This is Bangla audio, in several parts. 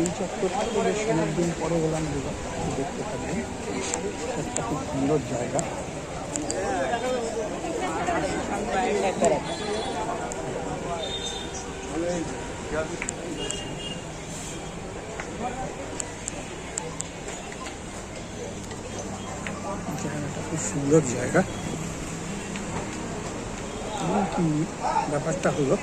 এই চত্বরটা বেশ অনেকদিন পরে দুবার দেখতে থাকবেন একটা খুব সুন্দর জায়গা। সুন্দর জায়গা। ব্যাপারটা হলো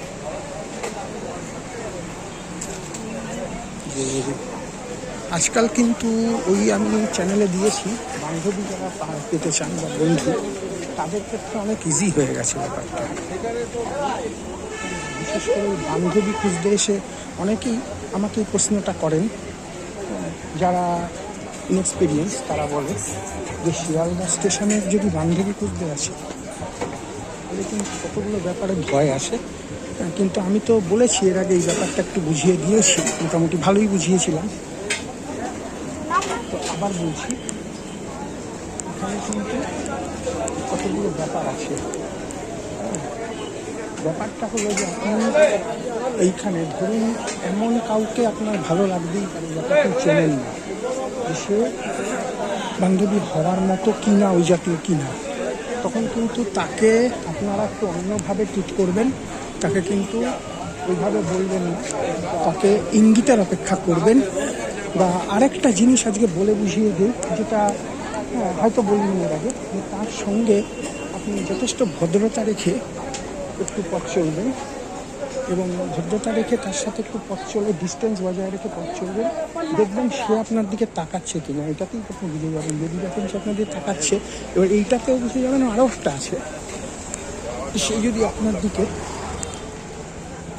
আজকাল কিন্তু ওই আমি চ্যানেলে দিয়েছি, বান্ধবী যারা পেতে চান বা বন্ধু, তাদের ক্ষেত্রে অনেক ইজি হয়ে গেছে ব্যাপারটা। বিশেষ করে বান্ধবী খুঁজতে এসে অনেকেই আমাকে এই প্রশ্নটা করেন। যারা ইনএক্সপিরিয়েন্স তারা বলে যে শিয়ালদা স্টেশনের যদি বান্ধবী খুঁজতে আসে, তাহলে কিন্তু কতগুলো ব্যাপারে ভয় আসে। কিন্তু আমি তো বলেছি এর আগে এই ব্যাপারটা একটু বুঝিয়ে দিয়েছি, মোটামুটি ভালোই বুঝিয়েছিলাম। তো আবার বলছি, এখানে কিন্তু কতগুলো ব্যাপার আছে। ব্যাপারটা হলো যে আপনি এইখানে ধরুন, এমন কাউকে আপনার ভালো লাগতেই পারে আপনি চেনেন না। সে বান্ধবী হওয়ার মতো কি না ওই জাতীয় কি না তখন কিন্তু তাকে আপনারা একটু অন্যভাবে ট্রিট করবেন। তাকে কিন্তু ওইভাবে বলবেন না। তাকে ইঙ্গিতের অপেক্ষা করবেন। বা আরেকটা জিনিস আজকে বলে বুঝিয়ে দিই যেটা হ্যাঁ, হয়তো বলিনি এর আগে তার সঙ্গে আপনি যথেষ্ট ভদ্রতা রেখে একটু পথ চলবেন এবং ভদ্রতা রেখে তার সাথে একটু পথ চলে ডিস্টেন্স বজায় রেখে পথ চলবেন। দেখবেন সে আপনার দিকে তাকাচ্ছে কিনা এটাতেই আপনি বুঝে যাবেন। যদি দেখেন সে আপনার দিকে তাকাচ্ছে এবার এইটাতেও বুঝে যাবেন আরও একটা আছে। সে যদি আপনার দিকে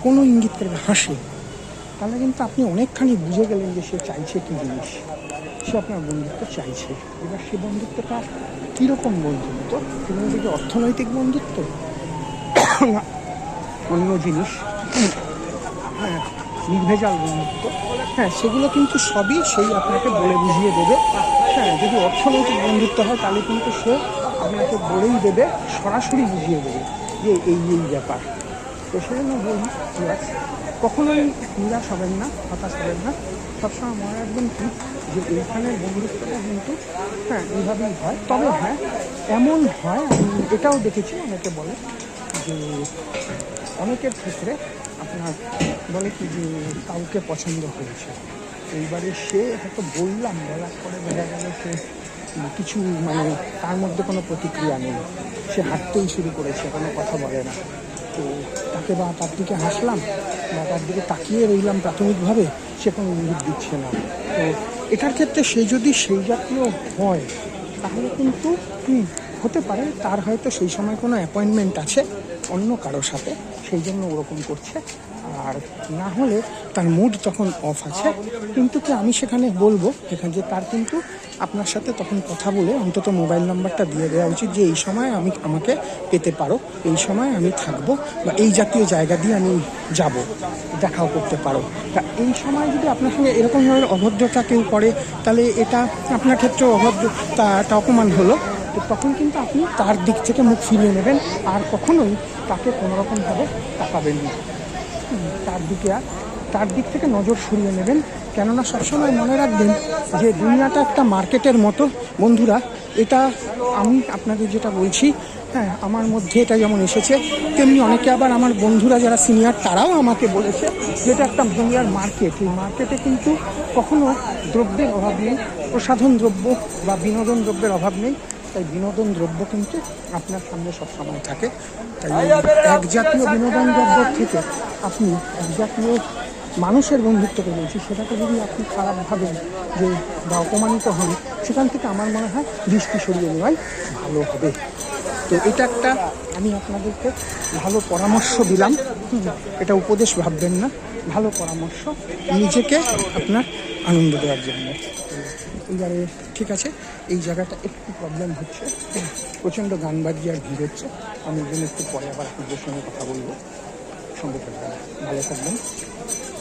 কোনো ইঙ্গিত করে হাসে। তাহলে কিন্তু আপনি অনেকখানি বুঝে গেলেন যে সে চাইছে কি জিনিস। সে আপনার বন্ধুত্ব চাইছে। এবার সে বন্ধুত্বটা কীরকম বন্ধুত্ব? সেগুলো কি অর্থনৈতিক বন্ধুত্ব? অন্য জিনিস। হ্যাঁ নির্ভেজাল বন্ধুত্ব। হ্যাঁ সেগুলো কিন্তু সবই সেই আপনাকে বলে বুঝিয়ে দেবে। হ্যাঁ যদি অর্থনৈতিক বন্ধুত্ব হয়, তাহলে কিন্তু সে আপনাকে বলেই দেবে, সরাসরি বুঝিয়ে দেবে যে এই এই ব্যাপার। তো সেজন্য বলি বিরাজ, কখনোই নিরাশ হবেন না হতাশ হবেন না। সবসময় মনে রাখবেন কি যে এইখানের বন্ধুত্বটা কিন্তু হ্যাঁ এইভাবেই হয়। তবে হ্যাঁ এমন হয় আমি এটাও দেখেছি অনেকে বলে যে অনেকের ক্ষেত্রে আপনার বলে কি যে কাউকে পছন্দ হয়েছে। এইবারে সে হয়তো বললাম বলার পরে বোঝা গেল সে কিছু মানে তার মধ্যে কোনো প্রতিক্রিয়া নেই। সে হাঁটতেই শুরু করেছে কোনো কথা বলে না। তো তাকে বা তার দিকে হাসলাম বা তার দিকে তাকিয়ে রইলাম প্রাথমিকভাবে, সে কোনো ইঙ্গিত দিচ্ছে না। তো এটার ক্ষেত্রে সে যদি সেই জাতীয় হয়, তাহলে কিন্তু হতে পারে, তার হয়তো সেই সময় কোনো অ্যাপয়েন্টমেন্ট আছে অন্য কারোর সাথে, সেই জন্য ওরকম করছে। আর না হলে তার মুড তখন অফ আছে। কিন্তু কি আমি সেখানে বলব এখানে যে তার কিন্তু আপনার সাথে তখন কথা বলে অন্তত মোবাইল নাম্বারটা দিয়ে দেওয়া উচিত যে এই সময় আমি আমাকে পেতে পারো, এই সময় আমি থাকব বা এই জাতীয় জায়গা দিয়ে আমি যাব, দেখাও করতে পারো। তা এই সময় যদি আপনার সঙ্গে এরকম ধরনের অভদ্রতা কেউ করে, তাহলে এটা আপনার ক্ষেত্রে অভদ্রতা একটা অপমান হলো। তো তখন কিন্তু আপনি তার দিক থেকে মুখ ফিরিয়ে নেবেন, আর কখনোই তাকে কোনোরকমভাবে তাকাবেন না। তার দিকে আর তার দিক থেকে নজর সরিয়ে নেবেন। কেননা সবসময় মনে রাখবেন যে দুনিয়াটা একটা মার্কেটের মতো। বন্ধুরা, এটা আমি আপনাদের যেটা বলছি হ্যাঁ আমার মধ্যে এটা যেমন এসেছে, তেমনি অনেকে আবার আমার বন্ধুরা যারা সিনিয়র, তারাও আমাকে বলেছে যে এটা একটা দুনিয়ার মার্কেট। এই মার্কেটে কিন্তু কখনো দ্রব্যের অভাব নেই, প্রসাধন দ্রব্য বা বিনোদন দ্রব্যের অভাব নেই। তাই বিনোদন দ্রব্য কিন্তু আপনার সামনে সবসময় থাকে। তাই এক জাতীয় বিনোদন দ্রব্য থেকে আপনি এক জাতীয় মানুষের বন্ধুত্বকে বলছি সেটাকে যদি আপনি খারাপ ভাবেন যে বা অপমানিত হন, সেখান থেকে আমার মনে হয় দৃষ্টি সরিয়ে নেওয়াই ভালো হবে। তো এটা একটা আমি আপনাদেরকে ভালো পরামর্শ দিলাম। এটা উপদেশ ভাববেন না, ভালো পরামর্শ নিজেকে আপনার আনন্দ দেওয়ার জন্য। এইবারে ঠিক আছে, এই জায়গাটা একটু প্রবলেম হচ্ছে, প্রচণ্ড গান বাজিয়ে আর ভিড় হচ্ছে। আমি এর একটু পরে আবার আপনাদের সঙ্গে কথা বলব। সঙ্গে থাকবেন, ভালো থাকবেন।